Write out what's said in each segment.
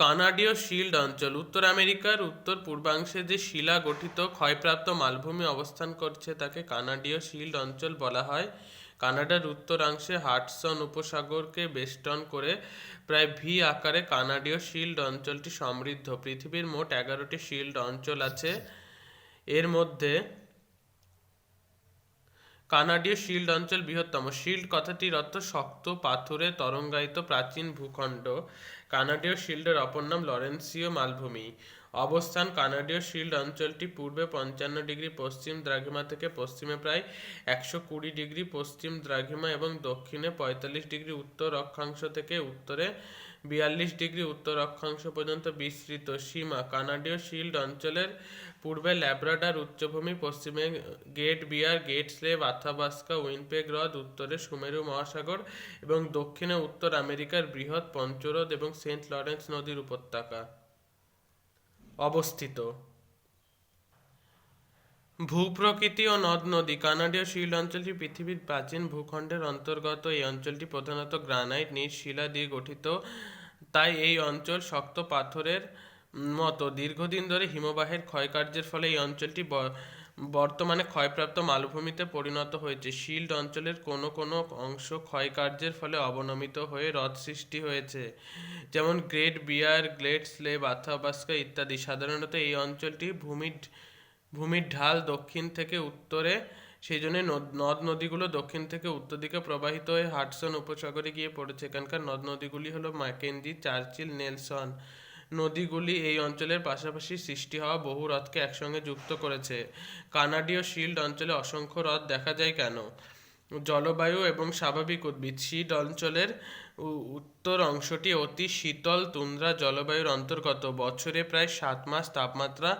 কানাডীয় shield অঞ্চল, উত্তর আমেরিকার উত্তর পূর্বাংশে যে শিলা গঠিত ক্ষয়প্রাপ্ত মালভূমি অবস্থান করছে তাকে কানাডীয় শিল্ড অঞ্চল বলা হয়। কানাডার উত্তরাংশে হাডসন উপসাগরকে বেষ্টন করে প্রায় ভি আকারে কানাডীয় শিল্ড অঞ্চলটি সমৃদ্ধ। পৃথিবীর মোট এগারোটি শিল্ড অঞ্চল আছে। এর মধ্যে কানাডীয় শিল্ড অঞ্চল বৃহত্তম। শিল্ড কথাটির অর্থ শক্ত, পাথুরে, তরঙ্গায়িত, প্রাচীন ভূখণ্ড। কানাডীয় শিল্ডের অপর নাম লরেন্সীয় মালভূমি। অবস্থান কানাডীয় শিল্ড অঞ্চলটি পূর্বে পঞ্চান্ন ডিগ্রি পশ্চিম দ্রাঘিমা থেকে পশ্চিমে প্রায় একশো কুড়ি ডিগ্রি পশ্চিম দ্রাঘিমা এবং দক্ষিণে পঁয়তাল্লিশ ডিগ্রি উত্তর অক্ষাংশ থেকে উত্তরে বিয়াল্লিশ ডিগ্রি উত্তর অক্ষাংশ পর্যন্ত বিস্তৃত সীমা। কানাডীয় শিল্ড অঞ্চলের পূর্বে ল্যাব্রাডার উচ্চভূমি, পশ্চিমে Great Bear, Great Slave, Athabasca, Winnipeg হ্রদ, উত্তরে সুমেরু মহাসাগর এবং দক্ষিণে উত্তর আমেরিকার বৃহৎ পঞ্চরোধ এবং সেন্ট লরেন্স নদীর উপত্যকা অবস্থিত। ভূপ্রকৃতি ও নদ নদী। কানাডীয় শিল্ড অঞ্চলটি পৃথিবীর প্রাচীন ভূখণ্ডের অন্তর্গত। এই অঞ্চলটি প্রধানত গ্রানাইট নীল শিলা দিয়ে গঠিত। তাই এই অঞ্চল শক্ত পাথরের মতো। দীর্ঘদিন ধরে হিমবাহের ক্ষয়কার্যের ফলে এই অঞ্চলটি বর্তমানে ক্ষয়প্রাপ্ত মালভূমিতে পরিণত হয়েছে। শিল্ড অঞ্চলের কোনো কোনো অংশ ক্ষয়কার্যের ফলে অবনমিত হয়ে হ্রদ সৃষ্টি হয়েছে। যেমন Great Bear Great Slave, Athabasca ইত্যাদি। সাধারণত এই অঞ্চলটি ভূমির ভূমির ঢাল দক্ষিণ থেকে উত্তরে সেই জন্য নদ নদীগুলো দক্ষিণ থেকে উত্তর দিকে প্রবাহিত হয়ে হাডসন উপসাগরে গিয়ে পড়েছে। এখানকার নদ নদীগুলি হলো ম্যাকেনজি চার্চিল, নেলসন নদীগুলি এই অঞ্চলের পাশাপাশি সৃষ্টি হওয়া বহু হ্রদকে একসঙ্গে যুক্ত করেছে। কানাডীয় শিল্ড অঞ্চলে অসংখ্য হ্রদ দেখা যায় কেন? জলবায়ু এবং স্বাভাবিক উদ্ভিদ। শীত অঞ্চলের উত্তর অংশটি অতি শীতল তুন্দ্রা জলবায়ুর অন্তর্গত। বছরে প্রায় সাত মাস তাপমাত্রা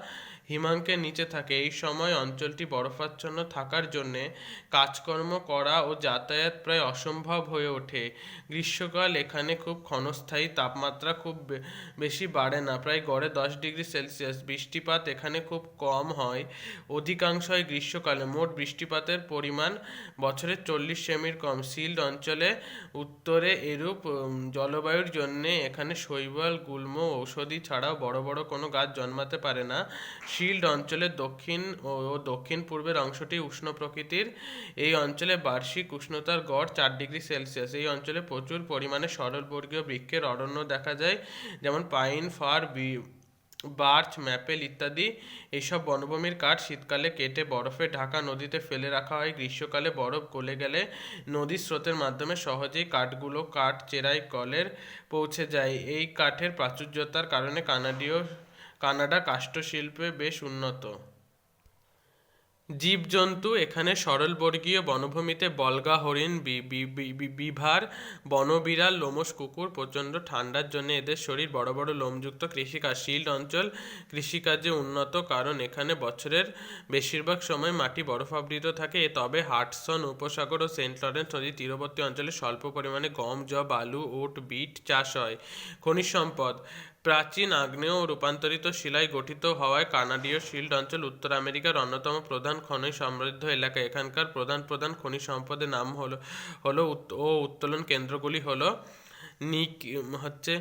হিমাঙ্কের নিচে থাকে। এই সময় অঞ্চলটি বরফাচ্ছন্ন থাকার জন্যে কাজকর্ম করা ও যাতায়াত প্রায় অসম্ভব হয়ে ওঠে। গ্রীষ্মকাল এখানে খুব ক্ষণস্থায়ী, তাপমাত্রা খুব বেশি বাড়ে না, প্রায় গড়ে দশ ডিগ্রি সেলসিয়াস। বৃষ্টিপাত এখানে খুব কম হয়। অধিকাংশ হয় গ্রীষ্মকালে। মোট বৃষ্টিপাতের পরিমাণ বছরের চল্লিশ সেমির কম। সিল্ড অঞ্চলে উত্তরে এরূপ জলবায়ুর জন্যে এখানে শৈবাল, গুল্ম ঔষধি ছাড়াও বড় বড় কোনো গাছ জন্মাতে পারে না। শিল্ড অঞ্চলের দক্ষিণ ও দক্ষিণ পূর্বের অংশটি উষ্ণ প্রকৃতির। এই অঞ্চলে বার্ষিক উষ্ণতার গড় চার ডিগ্রি সেলসিয়াস। এই অঞ্চলে প্রচুর পরিমাণে সরলবর্গীয় বৃক্ষের অরণ্য দেখা যায়, যেমন পাইন, ফার, বি, বার্চ, ম্যাপেল ইত্যাদি। এইসব বনভূমির কাঠ শীতকালে কেটে বরফে ঢাকা নদীতে ফেলে রাখা হয়। গ্রীষ্মকালে বরফ গলে গেলে নদীর স্রোতের মাধ্যমে সহজেই কাঠগুলো কাঠ চেরাই কলের পৌঁছে যায়। এই কাঠের প্রাচুর্যতার কারণে কানাডীয় কানাডা কাষ্ঠশিল্পে বেশ উন্নত। জীবজন্তু এখানে সরলবর্গীয় বনভূমিতে বলগা হরিণ বিভার, বনবিড়াল লোমস কুকুর প্রচণ্ড ঠান্ডার জন্য এদের শরীর বড় বড় লোমযুক্ত কৃষিকাজ। শিল্ড অঞ্চল কৃষিকাজে উন্নত কারণ এখানে বছরের বেশিরভাগ সময় মাটি বরফাবৃত থাকে। তবে হাটসন, উপসাগর ও সেন্ট লরেন্স নদীর তীরবর্তী অঞ্চলে স্বল্প পরিমাণে গম, জব, আলু, ওট, বিট চাষ হয়। খনিজ সম্পদ প্রাচীন আগ্নেয় ও রূপান্তরিত শিলায় গঠিত হওয়ায় কানাডীয় শিল্ড অঞ্চল উত্তর আমেরিকার অন্যতম প্রধান খনিজ সমৃদ্ধ এলাকা। এখানকার প্রধান প্রধান খনিজ সম্পদের নাম হলো হলো ও উত্তোলন কেন্দ্রগুলি হলো নিক হচ্ছে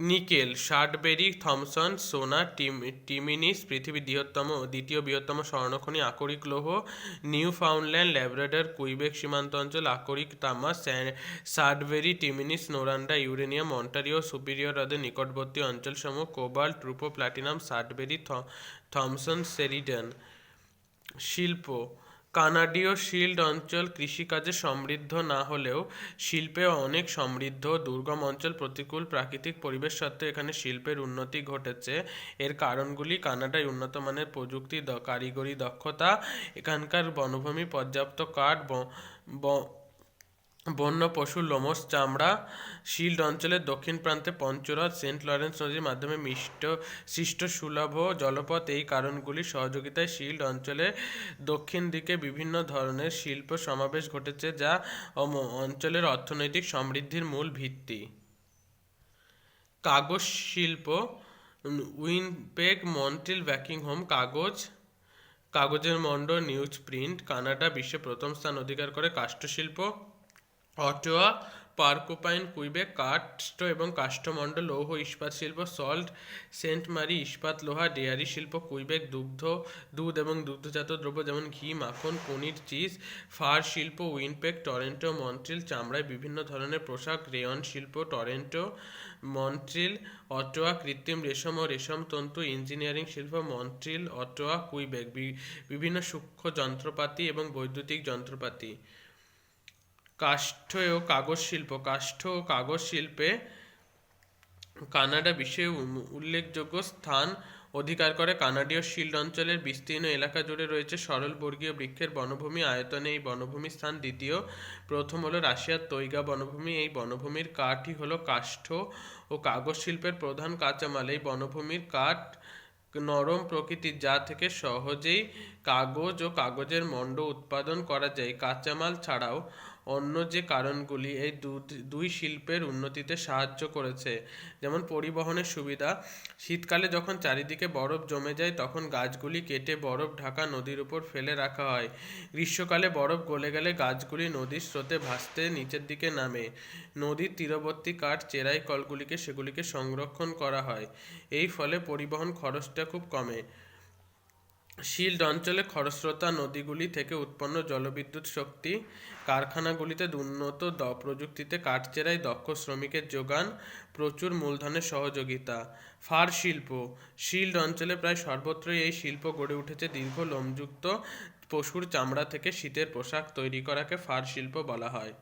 নিকেল, শার্টবেরি, থমসন, সোনা, টিম টিমিনিস, পৃথিবীর বৃহত্তম দ্বিতীয় বৃহত্তম স্বর্ণখনি, আকরিক লৌহ নিউ ফাউন্ডল্যান্ড ল্যাব্রাডর, কুইবেক সীমান্ত অঞ্চল, আকরিক তামা শার্টবেরি, Timmins, Noranda, uranium, Ontario, Superior হ্রদের নিকটবর্তী অঞ্চলসমূহ, কোবাল্ট, রূপো, প্লাটিনাম, শার্টবেরি থমসন, সেরিডন, শিল্প কানাডীয় শিল্ড অঞ্চল কৃষিকাজে সমৃদ্ধ না হলেও শিল্পে অনেক সমৃদ্ধ দুর্গম অঞ্চল প্রতিকূল প্রাকৃতিক পরিবেশ সত্ত্বেও এখানে শিল্পের উন্নতি ঘটেছে। এর কারণগুলি কানাডায় উন্নত মানের প্রযুক্তি কারিগরি দক্ষতা, এখানকার বনভূমি পর্যাপ্ত কাঠ বন্য পশুর লোমস চামড়া শিল্ড অঞ্চলের দক্ষিণ প্রান্তে পঞ্চরথ সেন্ট লরেন্স নদীর মাধ্যমে মিষ্ট সৃষ্ট সুলভ জলপথ। এই কারণগুলির সহযোগিতায় শিল্ড অঞ্চলে দক্ষিণ দিকে বিভিন্ন ধরনের শিল্প সমাবেশ ঘটেছে যা অঞ্চলের অর্থনৈতিক সমৃদ্ধির মূল ভিত্তি। কাগজ শিল্প উম, মন্টিল মন্ট্রিল হোম কাগজ কাগজের মণ্ড নিউজ প্রিন্ট কানাডা বিশ্বে প্রথম স্থান অধিকার করে কাষ্ঠশিল্প। অটোয়া পার্কোপাইন, কুইবেক কাষ্ঠ এবং কাষ্ঠমণ্ডল লৌহ ইস্পাত শিল্প, সল্ট সেন্ট মারি ইস্পাত, লোহা, ডেয়ারি শিল্প, কুইবেক, দুগ্ধ, দুধ এবং দুগ্ধজাত দ্রব্য যেমন ঘি, মাখন, পনির, চিজ, ফার শিল্প, উইনপেক, টরেন্টো, মন্ট্রিল, চামড়ায় বিভিন্ন ধরনের পোশাক, রেয়ন শিল্প, টরেন্টো, মন্ট্রিল, অটোয়া, কৃত্রিম রেশম ও রেশম তন্তু, ইঞ্জিনিয়ারিং শিল্প, মন্ট্রিল, অটোয়া, কুইবেক বিভিন্ন সূক্ষ্ম যন্ত্রপাতি এবং বৈদ্যুতিক যন্ত্রপাতি। কাষ্ঠ ও কাগজ শিল্প কাষ্ঠ ও কাগজ শিল্পে কানাডা বিশ্বে উল্লেখযোগ্য স্থান অধিকার করে। কানাডীয় শিল্ড অঞ্চলের বিস্তীর্ণ এলাকা জুড়ে রয়েছে সরল বর্গীয় বৃক্ষের বনভূমি। আয়তনে এই বনভূমির স্থান দ্বিতীয়। প্রথম হলো রাশিয়ার তৈগা বনভূমি। এই বনভূমির কাঠই হলো কাষ্ঠ ও কাগজ শিল্পের প্রধান কাঁচামাল। এই বনভূমির কাঠ নরম প্রকৃতির, যা থেকে সহজেই কাগজ ও কাগজের মণ্ড উৎপাদন করা যায়। কাঁচামাল ছাড়াও অন্য যে কারণগুলি এই দুই শিল্পের উন্নতিতে সাহায্য করেছে, যেমন পরিবহনের সুবিধা। শীতকালে যখন চারিদিকে বরফ জমে যায়, তখন গাছগুলি কেটে বরফ ঢাকা নদীর উপর ফেলে রাখা হয়। গ্রীষ্মকালে বরফ গলে গেলে গাছগুলি নদীর স্রোতে ভাসতে নিচের দিকে নামে। নদীর তীরবর্তী কাঠ, চেরাই কলগুলিকে সেগুলিকে সংরক্ষণ করা হয়। এই ফলে পরিবহন খরচটা খুব কমে। শিল্ড অঞ্চলে খরস্রোতা নদীগুলি থেকে উৎপন্ন জলবিদ্যুৎ শক্তি কারখানাগুলিতে উন্নত দ- প্রযুক্তিতে কাঠচেরাই দক্ষ শ্রমিকের যোগান, প্রচুর মূলধনের সহযোগিতা। ফার শিল্প, শিল্ড অঞ্চলে প্রায় সর্বত্রই এই শিল্প গড়ে উঠেছে দীর্ঘ লোমযুক্ত পশুর চামড়া থেকে শীতের পোশাক তৈরি করাকে ফার শিল্প বলা হয়।